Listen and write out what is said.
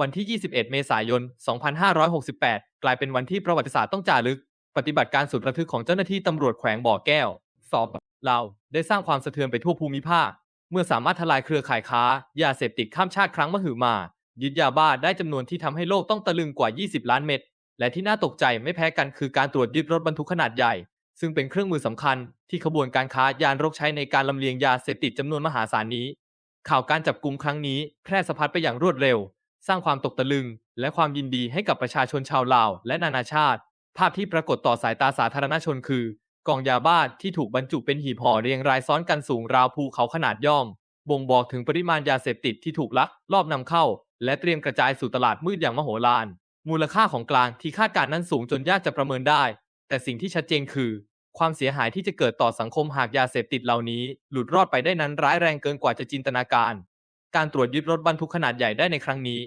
วันที่ 21 เมษายน 2568 กลายเป็นวันที่ประวัติศาสตร์ต้องจารึก ปฏิบัติการสุดระทึกของเจ้าหน้าที่ตำรวจแขวงบ่อแก้ว สอบเราได้สร้างความสะเทือนไปทั่วภูมิภาค เมื่อสามารถทลายเครือข่ายค้ายาเสพติดข้ามชาติครั้งมหึมา ยึดยาบ้าได้จำนวนที่ทำให้โลกต้องตะลึงกว่า 20 ล้านเม็ด และที่น่าตกใจไม่แพ้กันคือการตรวจยึดรถบรรทุกขนาดใหญ่ ซึ่งเป็นเครื่องมือสำคัญที่ขบวนการค้ายานรกใช้ในการลำเลียงยาเสพติดจำนวนมหาศาลนี้ ข่าวการจับกลุ่มครั้งนี้แพร่สะพัดไปอย่างรวดเร็ว สร้างความตกตะลึง และความยินดีให้กับประชาชนชาวลาว และนานาชาติ ภาพที่ปรากฏต่อสายตาสาธารณชนคือกล่องยาบ้าที่ถูกบรรจุเป็นหีบห่อเรียงรายซ้อนกันสูงราวภูเขาขนาดย่อม บ่งบอกถึงปริมาณยาเสพติดที่ถูกลักลอบนำเข้า และเตรียมกระจายสู่ตลาดมืดอย่างมโหฬาร มูลค่าของกลางที่คาดการณ์นั้นสูงจนยากจะประเมินได้ แต่สิ่งที่ชัดเจนคือ ความเสียหายที่จะเกิดต่อสังคมหากยาเสพติดเหล่านี้ หลุดรอดไปได้นั้นร้ายแรงเกินกว่าจะจินตนาการ การตรวจยึดรถบรรทุกขนาดใหญ่ได้ในครั้งนี้